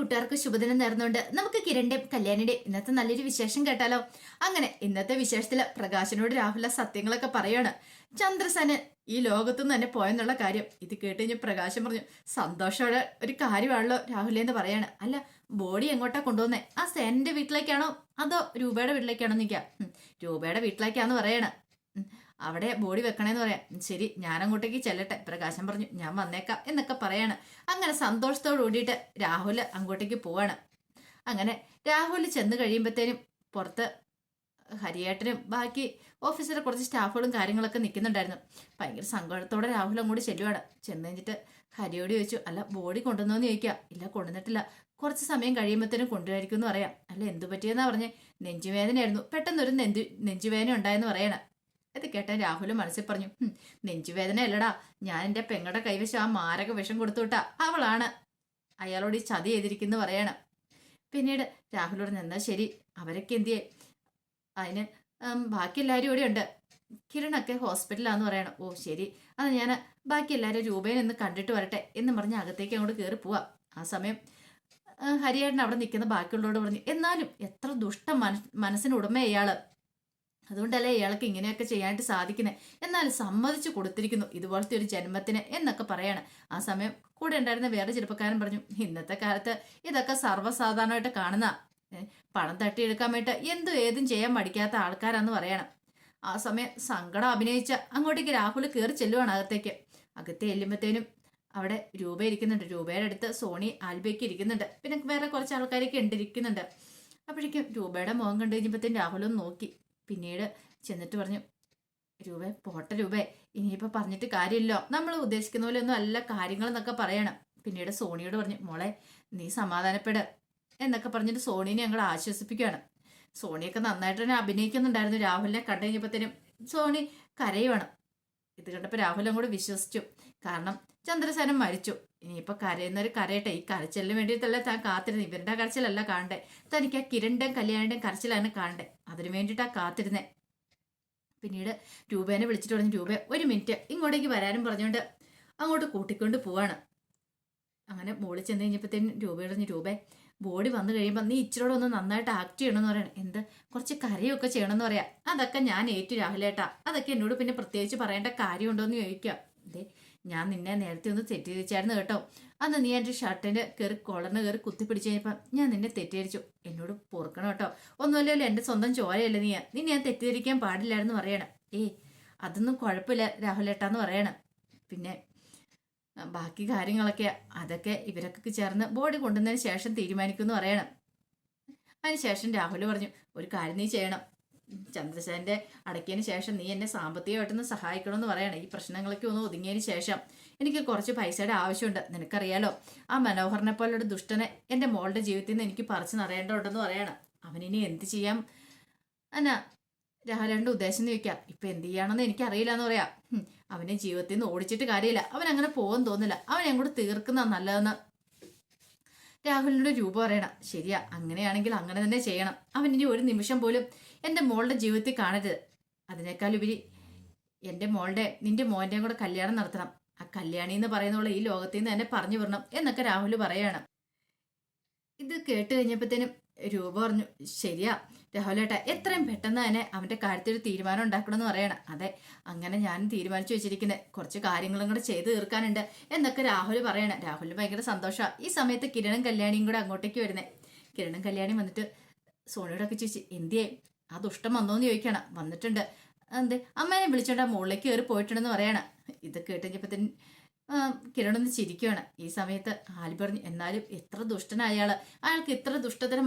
കൂട്ടുകാർക്ക് ശുഭദിനം നേർന്നുകൊണ്ട് നമുക്ക് കിരണിന്റെയും കല്യാണിന്റെയും ഇന്നത്തെ നല്ലൊരു വിശേഷം കേട്ടാലോ? അങ്ങനെ ഇന്നത്തെ വിശേഷത്തിൽ പ്രകാശനോട് രാഹുല സത്യങ്ങളൊക്കെ പറയാണ്. ചന്ദ്രസന് ഈ ലോകത്തുനിന്ന് തന്നെ പോയെന്നുള്ള കാര്യം. ഇത് കേട്ട് കഴിഞ്ഞ് പ്രകാശം പറഞ്ഞു സന്തോഷമുള്ള ഒരു കാര്യമാണല്ലോ രാഹുലേ എന്ന് പറയാണ്. അല്ല ബോഡി എങ്ങോട്ടാ കൊണ്ടുവന്നേ? ആ സേനന്റെ വീട്ടിലേക്കാണോ? അതോ രൂപയുടെ വീട്ടിലേക്കാണോ നിൽക്കാം രൂപയുടെ വീട്ടിലേക്കാന്ന് പറയണ. അവിടെ ബോഡി വെക്കണേന്ന് പറയാം. ശരി ഞാൻ അങ്ങോട്ടേക്ക് ചെല്ലട്ടെ. പ്രകാശം പറഞ്ഞു ഞാൻ വന്നേക്കാം എന്നൊക്കെ പറയാണ്. അങ്ങനെ സന്തോഷത്തോട് കൂടിയിട്ട് രാഹുൽ അങ്ങോട്ടേക്ക് പോവാണ്. അങ്ങനെ രാഹുൽ ചെന്ന് കഴിയുമ്പോഴത്തേനും പുറത്ത് ഹരിയേട്ടനും ബാക്കി ഓഫീസിലെ കുറച്ച് സ്റ്റാഫുകളും കാര്യങ്ങളൊക്കെ നിൽക്കുന്നുണ്ടായിരുന്നു ഭയങ്കര സങ്കടത്തോടെ രാഹുൽ അങ്ങോട്ട് ചെല്ലുവാണ്. ചെന്ന് കഴിഞ്ഞിട്ട് ഹരിയോട് ചോദിച്ചു അല്ല ബോഡി കൊണ്ടുവന്നോന്ന് ചോദിക്കുക ഇല്ല കൊണ്ടുവന്നിട്ടില്ല. കുറച്ച് സമയം കഴിയുമ്പോഴത്തേനും കൊണ്ടുവരായിരിക്കും എന്ന് പറയാം. അല്ല എന്തു പറ്റിയെന്നാ പറഞ്ഞ്? നെഞ്ചുവേദനയായിരുന്നു. പെട്ടെന്നൊരു നെഞ്ചു നെഞ്ചുവേദന ഉണ്ടായെന്ന് പറയണം. ഇത് കേട്ട രാഹുൽ മനസ്സിൽ പറഞ്ഞു നെഞ്ചുവേദന അല്ലടാ ഞാൻ എന്റെ പെങ്ങളുടെ കൈവശം ആ മാരക വിഷം കൊടുത്തുവിട്ട. അവളാണ്. അയാളോട് ഈ ചതി ചെയ്തിരിക്കുന്നു പറയണം. പിന്നീട് രാഹുലോട് നിന്നാ ശരി. അവരൊക്കെ എന്തിയെ? അതിന് ബാക്കി എല്ലാവരും ഇവിടെ ഉണ്ട്. കിരണൊക്കെ ഹോസ്പിറ്റലാന്ന് പറയണം. ഓ ശരി. അത് ഞാൻ ബാക്കി എല്ലാവരും രൂപയിൽ നിന്ന് കണ്ടിട്ട് വരട്ടെ എന്ന് പറഞ്ഞ് അകത്തേക്ക് അങ്ങോട്ട് കയറി പോവാം. ആ സമയം ഹരിയേട്ടൻ അവിടെ നിൽക്കുന്ന ബാക്കിയുള്ളവരോട് പറഞ്ഞു എന്നാലും എത്ര ദുഷ്ട മനസ് മനസ്സിന് ഉടമ ഇയാൾ. അതുകൊണ്ടല്ലേ ഇയാൾക്ക് ഇങ്ങനെയൊക്കെ ചെയ്യാനായിട്ട് സാധിക്കുന്നത് എന്നാൽ സമ്മതിച്ചു കൊടുത്തിരിക്കുന്നു. ഇതുപോലത്തെ ഒരു ജന്മത്തിന് എന്നൊക്കെ പറയാണ്. ആ സമയം കൂടെ ഉണ്ടായിരുന്ന വേറെ ചെറുപ്പക്കാരൻ പറഞ്ഞു ഇന്നത്തെ കാലത്ത് ഇതൊക്കെ സർവസാധാരണമായിട്ട് കാണുന്ന പണം തട്ടിയെടുക്കാൻ വേണ്ടി എന്തും ഏതും ചെയ്യാൻ മടിക്കാത്ത ആൾക്കാരാന്ന് പറയണം. ആ സമയം സങ്കടം അഭിനയിച്ച അങ്ങോട്ടേക്ക് രാഹുൽ കയറി ചെല്ലുവാണ് അകത്തേക്ക്. അകത്തെ ചെല്ലുമ്പോഴത്തേനും അവിടെ രൂപ ഇരിക്കുന്നുണ്ട്. രൂപയുടെ അടുത്ത് സോണി ആൽബയ്ക്ക് ഇരിക്കുന്നുണ്ട്. പിന്നെ വേറെ കുറച്ച് ആൾക്കാരൊക്കെ ഉണ്ട് ഇരിക്കുന്നുണ്ട്. അപ്പോഴേക്കും രൂപയുടെ മുഖം കണ്ടു കഴിഞ്ഞപ്പോഴത്തേനും രാഹുലും നോക്കി. പിന്നീട് ചെന്നിട്ട് പറഞ്ഞു രൂപ പോട്ടെ രൂപേ ഇനിയിപ്പോൾ പറഞ്ഞിട്ട് കാര്യമില്ലോ. നമ്മൾ ഉദ്ദേശിക്കുന്ന പോലെ ഒന്നും അല്ല കാര്യങ്ങൾ എന്നൊക്കെ പറയണം. പിന്നീട് സോണിയോട് പറഞ്ഞു മോളെ നീ സമാധാനപ്പെട് എന്നൊക്കെ പറഞ്ഞിട്ട് സോണീനെ ഞങ്ങൾ ആശ്വസിപ്പിക്കുകയാണ്. സോണിയൊക്കെ നന്നായിട്ട് തന്നെ അഭിനയിക്കുന്നുണ്ടായിരുന്നു. രാഹുലിനെ കണ്ടു കഴിഞ്ഞപ്പോഴത്തേനും സോണി കരയുവാണ്. ഇത് കണ്ടപ്പോൾ രാഹുലും കൂടെ വിശ്വസിച്ചു. കാരണം ചന്ദ്രസേനൻ മരിച്ചു. ഇനിയിപ്പോൾ കരയുന്നവർ കരയട്ടെ. ഈ കരച്ചിലിന് വേണ്ടിയിട്ടല്ല താൻ കാത്തിരുന്നത് ഇവരുടെ കരച്ചിലല്ല കാണണ്ടേ. തനിക്ക് ആ കിരണിന്റെയും കല്യാണിന്റെയും കരച്ചിലാണ് കാണണ്ടേ. അതിനു വേണ്ടിയിട്ടാണ് കാത്തിരുന്നേ. പിന്നീട് രൂപേനെ വിളിച്ചിട്ട് പറഞ്ഞു രൂപ ഒരു മിനിറ്റ്. ഇങ്ങോട്ടേക്ക് വരാനും പറഞ്ഞുകൊണ്ട് അങ്ങോട്ട് കൂട്ടിക്കൊണ്ട് പോവാണ്. അങ്ങനെ മോളിൽ ചെന്ന് കഴിഞ്ഞപ്പോഴത്തേനും പറഞ്ഞു രൂപേ ബോഡി വന്നു കഴിയുമ്പോൾ നീ ഇച്ചിരോടെ ഒന്ന് നന്നായിട്ട് ആക്ട് ചെയ്യണമെന്ന് പറയണം. എന്ത്? കുറച്ച് കരയൊക്കെ ചെയ്യണമെന്ന് പറയാം. അതൊക്കെ ഞാൻ ഏറ്റു രാഹുലേട്ടാ. അതൊക്കെ എന്നോട് പിന്നെ പ്രത്യേകിച്ച് പറയേണ്ട കാര്യമുണ്ടോ എന്ന് ചോദിക്കാം. അതെ ഞാൻ നിന്നെ നേരത്തെ ഒന്ന് തെറ്റിദ്ധരിച്ചായിരുന്നു കേട്ടോ. അന്ന് നീ എന്റെ ഷർട്ടിന്റെ കയറി കൊളറിന് കയറി കുത്തിപ്പിടിച്ച് കഴിഞ്ഞപ്പം ഞാൻ നിന്നെ തെറ്റിദ്ധരിച്ചു. എന്നോട് പൊറുക്കണം കേട്ടോ. ഒന്നുമല്ലല്ലോ എന്റെ സ്വന്തം ചോരയല്ലേ നീ. നീ ഞാൻ തെറ്റിദ്ധരിക്കാൻ പാടില്ലായിരുന്നു പറയണം. ഏ അതൊന്നും കുഴപ്പമില്ല രാഹുലേട്ടാന്ന് പറയണം. പിന്നെ ബാക്കി കാര്യങ്ങളൊക്കെ അതൊക്കെ ഇവരൊക്കെ ചേർന്ന് ബോഡി കൊണ്ടുവന്നതിന് ശേഷം തീരുമാനിക്കുമെന്ന് പറയണം. അതിന് ശേഷം രാഹുൽ പറഞ്ഞു ഒരു കാര്യം നീ ചെയ്യണം. ചന്ദ്രസേന്റെ അടക്കിയതിന് ശേഷം നീ എന്നെ സാമ്പത്തികമായിട്ടൊന്ന് സഹായിക്കണമെന്ന് പറയണം. ഈ പ്രശ്നങ്ങളൊക്കെ ഒന്ന് ഒതുങ്ങിയതിന് ശേഷം എനിക്ക് കുറച്ച് പൈസയുടെ ആവശ്യമുണ്ട്. നിനക്കറിയാലോ ആ മനോഹരനെ പോലൊരു ദുഷ്ടനെ എന്റെ മോളുടെ ജീവിതത്തിൽ നിന്ന് എനിക്ക് പറിച്ചു നിറയേണ്ടതുണ്ടെന്ന് പറയണം. അവനിനി എന്ത് ചെയ്യാം? എന്നാ രാഹുലിന്റെ ഉദ്ദേശം ചോദിക്കാം. ഇപ്പൊ എന്ത് ചെയ്യണമെന്ന് എനിക്കറിയില്ല എന്ന് പറയാം അവനെ ജീവിതത്തിൽ നിന്ന് ഓടിച്ചിട്ട് കാര്യമില്ല. അവൻ അങ്ങനെ പോകാൻ തോന്നില്ല. അവൻ അങ്ങോട്ട് തീർക്കുന്ന നല്ലതെന്ന് രാഹുലിന്റെ രൂപ പറയണം. ശരിയാ അങ്ങനെയാണെങ്കിൽ അങ്ങനെ തന്നെ ചെയ്യണം. അവൻ ഇനി ഒരു നിമിഷം പോലും എന്റെ മോളുടെ ജീവിതത്തിൽ കാണരുത്. അതിനേക്കാൾ ഉപരി എന്റെ മോളുടെ നിന്റെ മോന്റെയും കൂടെ കല്യാണം നടത്തണം. ആ കല്യാണി എന്ന് പറയുന്നുള്ള ഈ ലോകത്തിൽ നിന്ന് തന്നെ പറഞ്ഞു വിടണം എന്നൊക്കെ രാഹുൽ പറയാണ്. ഇത് കേട്ട് കഴിഞ്ഞപ്പോഴത്തേനും രൂപ പറഞ്ഞു ശരിയാ രാഹുലേട്ടാ എത്രയും പെട്ടെന്ന് തന്നെ അവന്റെ കാര്യത്തിൽ ഒരു തീരുമാനം ഉണ്ടാക്കണമെന്ന് പറയണം. അതെ അങ്ങനെ ഞാൻ തീരുമാനിച്ചു വെച്ചിരിക്കുന്നത് കുറച്ച് കാര്യങ്ങളും കൂടെ ചെയ്ത് തീർക്കാനുണ്ട് എന്നൊക്കെ രാഹുൽ പറയണം. രാഹുലിന് ഭയങ്കര സന്തോഷമാണ് ഈ സമയത്ത് കിരണും കല്യാണിയും കൂടെ അങ്ങോട്ടേക്ക് വരുന്നത് കിരണും കല്യാണി വന്നിട്ട് സോണിയോടൊക്കെ ചോദിച്ചു എന്തിയേ? ആ ദുഷ്ടം വന്നോന്ന് ചോദിക്കണം. വന്നിട്ടുണ്ട്. എന്ത്? അമ്മേനെ വിളിച്ചോണ്ട് മുകളിലേക്ക് കയറി പോയിട്ടുണ്ടെന്ന് പറയണം. ഇത് കേട്ടപ്പത്തിന് കിരൺ ഒന്ന് ചിരിക്കുകയാണ് ഈ സമയത്ത് ആലി പറഞ്ഞു എന്നാലും എത്ര ദുഷ്ടനായ അയാൾ അയാൾക്ക് ഇത്ര ദുഷ്ടതരം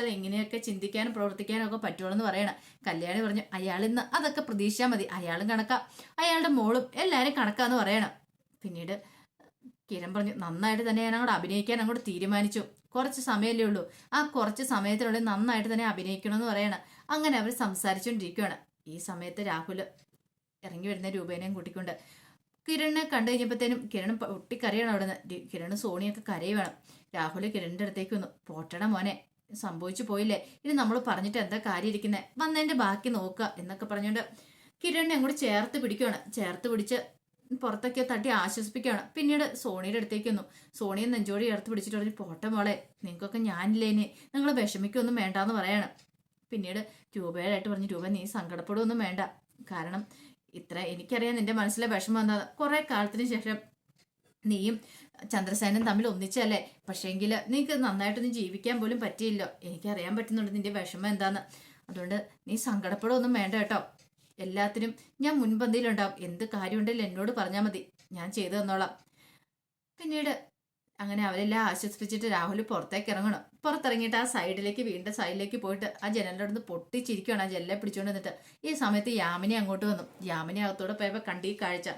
അത് എങ്ങനെയൊക്കെ ചിന്തിക്കാനും പ്രവർത്തിക്കാനും ഒക്കെ പറ്റുള്ളൂ എന്ന് പറയണം. കല്യാണി പറഞ്ഞു ഇന്ന് അതൊക്കെ പ്രതീക്ഷിച്ചാൽ മതി. അയാളും കണക്കാം. അയാളുടെ മോളും എല്ലാവരും കണക്കാന്ന് പറയണം. പിന്നീട് കിരൺ പറഞ്ഞു നന്നായിട്ട് തന്നെ ഞാൻ അങ്ങോട്ട് അഭിനയിക്കാൻ അങ്ങോട്ട് തീരുമാനിച്ചു. കുറച്ച് സമയമല്ലേ ഉള്ളൂ. ആ കുറച്ച് സമയത്തിനുള്ളിൽ നന്നായിട്ട് തന്നെ അഭിനയിക്കണമെന്ന് പറയണം. അങ്ങനെ അവർ സംസാരിച്ചുകൊണ്ടിരിക്കുകയാണ് ഈ സമയത്ത് രാഹുൽ ഇറങ്ങി വരുന്ന രൂപേനെയും കൂട്ടിക്കൊണ്ട് കിരണിനെ കണ്ടു കഴിഞ്ഞപ്പോഴത്തേനും കിരൺ പൊട്ടിക്കരയാണ് അവിടെ നിന്ന് കിരണ് സോണിയൊക്കെ കരയുവാണ്. രാഹുൽ കിരണിന്റെ അടുത്തേക്ക് വന്നു. പോട്ടട മോനെ സംഭവിച്ചു പോയില്ലേ? ഇനി നമ്മൾ പറഞ്ഞിട്ട് എന്താ കാര്യം ഇരിക്കുന്നത് വന്നതിന്റെ ബാക്കി നോക്കുക എന്നൊക്കെ പറഞ്ഞുകൊണ്ട് കിരണിനെ അങ്ങോട്ട് ചേർത്ത് പിടിക്കുകയാണ് ചേർത്ത് പിടിച്ച് പുറത്തൊക്കെ തട്ടി ആശ്വസിപ്പിക്കുകയാണ് പിന്നീട് സോണിയുടെ അടുത്തേക്ക് വന്നു. സോണിയെ നെഞ്ചോടി ചേർത്ത് പിടിച്ചിട്ട് പറഞ്ഞു പോട്ടെ മോളെ നിങ്ങൾക്കൊക്കെ ഞാനില്ലേനെ. നിങ്ങൾ വിഷമിക്കൊന്നും വേണ്ടാന്ന് പറയാണ്. പിന്നീട് രൂപയായിട്ട് പറഞ്ഞു രൂപ നീ സങ്കടപ്പെടുകയൊന്നും വേണ്ട. കാരണം ഇത്ര എനിക്കറിയാം നിന്റെ മനസ്സിലെ വിഷമം എന്താ. കുറെ കാലത്തിന് ശേഷം നീയും ചന്ദ്രസേനും തമ്മിൽ ഒന്നിച്ചല്ലേ? പക്ഷേങ്കിൽ നിനക്ക് നന്നായിട്ടൊന്നും ജീവിക്കാൻ പോലും പറ്റിയില്ലോ. എനിക്കറിയാൻ പറ്റുന്നുണ്ട് നിന്റെ വിഷമം എന്താന്ന്. അതുകൊണ്ട് നീ സങ്കടപ്പെടുകയൊന്നും വേണ്ട കേട്ടോ. എല്ലാത്തിനും ഞാൻ മുൻപന്തിയിലുണ്ടാവും. എന്ത് കാര്യമുണ്ടെങ്കിലും എന്നോട് പറഞ്ഞാൽ മതി. ഞാൻ ചെയ്തു തന്നോളാം. പിന്നീട് അങ്ങനെ അവരെല്ലാം ആശ്വസിപ്പിച്ചിട്ട് രാഹുൽ പുറത്തേക്ക് ഇറങ്ങണം. പുറത്തിറങ്ങിയിട്ട് ആ സൈഡിലേക്ക് വീണ്ടും സൈഡിലേക്ക് പോയിട്ട് ആ ജനലിന്റെ അടുത്ത് പൊട്ടിച്ചിരിക്കുകയാണ് ആ ജനലെ പിടിച്ചുകൊണ്ട് നിന്നിട്ട് ഈ സമയത്ത് യാമിനി അങ്ങോട്ട് വന്നു. യാമിനി അകത്തോടെ പോയപ്പോൾ കണ്ടി കാഴ്ച.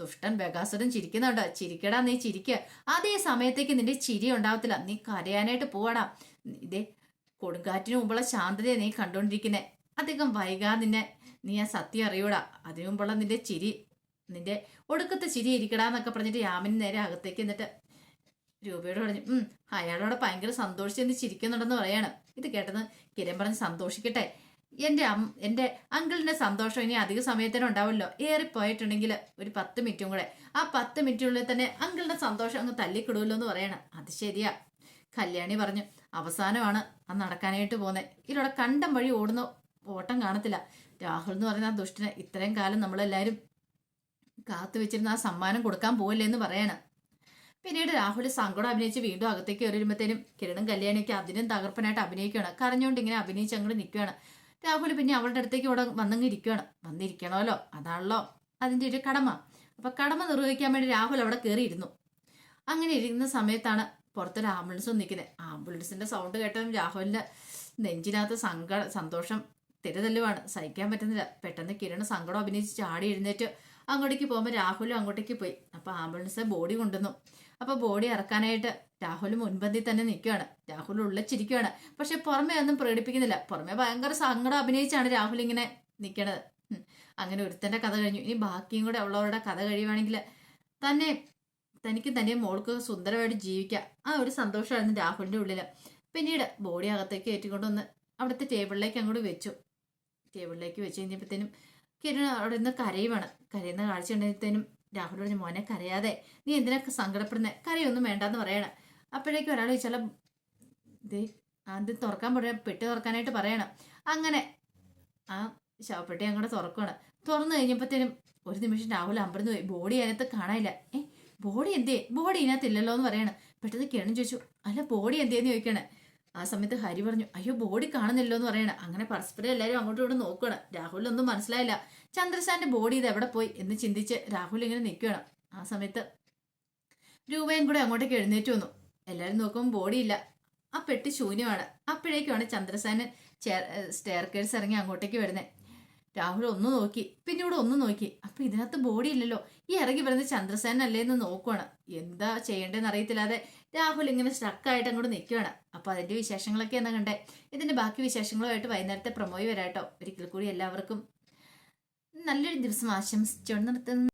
ദുഷ്ടൻ ബഗാസുരൻ ചിരിക്കുന്നുണ്ട്. ചിരിക്കടാ നീ ചിരിക്കുക അതേ സമയത്തേക്ക് നിന്റെ ചിരി ഉണ്ടാവത്തില്ല. നീ കരയാനായിട്ട് പോവാടാ. ഇതേ കൊടുങ്കാറ്റിന് മുമ്പുള്ള ശാന്തതയെ നീ കണ്ടുകൊണ്ടിരിക്കുന്നേ അധികം വൈകാതെ നിന്നെ. നീ ആ സത്യം അറിയൂടാ. അതിനു മുമ്പുള്ള നിന്റെ ചിരി നിന്റെ ഒടുക്കത്തെ ചിരി ഇരിക്കടാന്നൊക്കെ പറഞ്ഞിട്ട് യാമിനി നേരെ അകത്തേക്ക് എന്നിട്ട് രൂപയോട് പറഞ്ഞു അയാളോട് ഭയങ്കര സന്തോഷിച്ചെന്ന് ചിരിക്കുന്നുണ്ടെന്ന് പറയാണ്. ഇത് കേട്ടത് കിരൺ പറഞ്ഞ് സന്തോഷിക്കട്ടെ. എന്റെ അം എന്റെ അങ്കിളിന്റെ സന്തോഷം ഇനി അധിക സമയത്തിന് ഉണ്ടാവുമല്ലോ. ഏറിപ്പോയിട്ടുണ്ടെങ്കിൽ ഒരു പത്ത് മിനിറ്റും കൂടെ. ആ പത്ത് മിനിറ്റിനുള്ളിൽ തന്നെ അങ്കിളിന്റെ സന്തോഷം അങ്ങ് തല്ലിക്കിടുമല്ലോ എന്ന് പറയണം. അത് ശരിയാ. കല്യാണി പറഞ്ഞു അവസാനമാണ്. ആ നടക്കാനായിട്ട് പോകുന്നത് ഇതിലൂടെ കണ്ടം വഴി ഓടുന്ന ഓട്ടം കാണത്തില്ല. രാഹുൽ എന്ന് പറയുന്ന ആ ദുഷ്ടനെ ഇത്രയും കാലം നമ്മളെല്ലാവരും കാത്തു വെച്ചിരുന്ന ആ സമ്മാനം കൊടുക്കാൻ പോവില്ലേ എന്ന് പറയാണ്. പിന്നീട് രാഹുൽ സങ്കടം അഭിനയിച്ച് വീണ്ടും അകത്തേക്ക് കയറി വരുമ്പോഴത്തേനും കിരണും കല്യാണിയൊക്കെ അതിനും തകർപ്പനായിട്ട് അഭിനയിക്കുകയാണ്. കരഞ്ഞുകൊണ്ട് ഇങ്ങനെ അഭിനയിച്ച് അങ്ങോട്ട് നിൽക്കുകയാണ്. രാഹുൽ പിന്നെ അവളുടെ അടുത്തേക്ക് ഇവിടെ വന്നങ്ങ് ഇരിക്കുകയാണ് വന്നിരിക്കണമല്ലോ അതാണല്ലോ അതിന്റെ ഒരു കടമ. അപ്പൊ കടമ നിർവഹിക്കാൻ വേണ്ടി രാഹുൽ അവിടെ കയറിയിരുന്നു. അങ്ങനെ ഇരിക്കുന്ന സമയത്താണ് പുറത്തൊരു ആംബുലൻസ് നിൽക്കുന്നത്. ആംബുലൻസിന്റെ സൗണ്ട് കേട്ടതും രാഹുലിന്റെ നെഞ്ചിനകത്ത് സങ്കട സന്തോഷം തിരതല്ലുവാണ്. സഹിക്കാൻ പറ്റുന്നില്ല. പെട്ടെന്ന് കിരണ് സങ്കടം അഭിനയിച്ച് ചാടി എഴുന്നേറ്റ് അങ്ങോട്ടേക്ക് പോകുമ്പോൾ രാഹുലും അങ്ങോട്ടേക്ക് പോയി. അപ്പൊ ആംബുലൻസ് ബോഡി കൊണ്ടുവന്നു. അപ്പൊ ബോഡി ഇറക്കാനായിട്ട് രാഹുൽ മുൻപന്തി തന്നെ നിൽക്കുകയാണ്. രാഹുൽ ഉള്ളിച്ചിരിക്കുകയാണ് പക്ഷെ പുറമെ ഒന്നും പ്രകടിപ്പിക്കുന്നില്ല. പുറമെ ഭയങ്കര സങ്കടം അഭിനയിച്ചാണ് രാഹുൽ ഇങ്ങനെ നിൽക്കണത്. അങ്ങനെ ഒരുത്തന്റെ കഥ കഴിഞ്ഞു. ഇനി ബാക്കിയും കൂടെ ഉള്ളവരുടെ കഥ കഴിയുവാണെങ്കിൽ തന്നെ തനിക്ക് തന്നെ മോൾക്ക് സുന്ദരമായിട്ട് ജീവിക്കാം. ആ ഒരു സന്തോഷമായിരുന്നു രാഹുലിന്റെ ഉള്ളിൽ. പിന്നീട് ബോഡി അകത്തേക്ക് ഏറ്റിക്കൊണ്ടുവന്ന് അവിടുത്തെ ടേബിളിലേക്ക് അങ്ങോട്ട് വെച്ചു. ടേബിളിലേക്ക് വെച്ച് കഴിഞ്ഞപ്പോഴത്തേനും കിരൺ അവിടെ നിന്ന് കരയുവാണ്. കരയുന്ന കാഴ്ച കണ്ടപ്പോഴത്തേനും രാഹുൽ പറഞ്ഞു മോനെ കരയാതെ. നീ എന്തിനൊക്കെ സങ്കടപ്പെടുന്നത് കരയൊന്നും വേണ്ടെന്ന് പറയണം. അപ്പോഴേക്കും ഒരാൾ ചോദിച്ചാൽ ദേ തുറക്കാൻ പറയാം പെട്ടി തുറക്കാനായിട്ട് പറയണം. അങ്ങനെ ആ ശവപ്പെട്ടി അങ്ങോട്ട് തുറക്കണം തുറന്നു കഴിഞ്ഞപ്പോഴത്തേനും ഒരു നിമിഷം രാഹുൽ അമ്പരന്ന് പോയി. ബോഡി അതിനകത്ത് കാണാനില്ല. ഏ ബോഡി എന്തേ ബോഡി ഇതിനകത്ത് ഇല്ലല്ലോ എന്ന് പറയണം. പെട്ടെന്ന് കിണഞ്ഞു ചോദിച്ചു അല്ല ബോഡി എന്തേന്ന് ചോദിക്കണേ? ആ സമയത്ത് ഹരി പറഞ്ഞു അയ്യോ ബോഡി കാണുന്നില്ലോ എന്ന് പറയണ. അങ്ങനെ പരസ്പരം എല്ലാവരും അങ്ങോട്ടും ഇങ്ങോട്ടും നോക്കുകയാണ് രാഹുലിനൊന്നും മനസ്സിലായില്ല. ചന്ദ്രശാന്റെ ബോഡി ഇത് എവിടെ പോയി? എന്ന് ചിന്തിച്ച് രാഹുൽ ഇങ്ങനെ നിൽക്കുകയാണ്. ആ സമയത്ത് രൂപയും കൂടെ അങ്ങോട്ടേക്ക് എഴുന്നേറ്റ് വന്നു. എല്ലാവരും നോക്കുമ്പോൾ ബോഡി ഇല്ല. ആ പെട്ടി ശൂന്യമാണ്. അപ്പോഴേക്കുമാണ് ചന്ദ്രസാന് സ്റ്റെയർ കേഴ്സ് ഇറങ്ങി അങ്ങോട്ടേക്ക് വരുന്നത് രാഹുൽ ഒന്ന് നോക്കി. പിന്നീട് ഒന്ന് നോക്കി. അപ്പൊ ഇതിനകത്ത് ബോഡി ഇല്ലല്ലോ. ഈ ഇറങ്ങി വരുന്ന ചന്ദ്രസേന അല്ലേ എന്ന് നോക്കുവാണ്. എന്താ ചെയ്യേണ്ടതെന്ന് അറിയത്തില്ലാതെ രാഹുൽ ഇങ്ങനെ സ്ട്രക്കായിട്ട് അങ്ങോട്ട് നിൽക്കുകയാണ് അപ്പൊ അതിന്റെ വിശേഷങ്ങളൊക്കെ എന്നാ കണ്ടേ? ഇതിന്റെ ബാക്കി വിശേഷങ്ങളുമായിട്ട് വൈകുന്നേരത്തെ പ്രമോയി വരാട്ടോ. ഒരിക്കൽ കൂടി എല്ലാവർക്കും നല്ലൊരു ദിവസം ആശംസിച്ചുകൊണ്ട് നിർത്തുന്നു.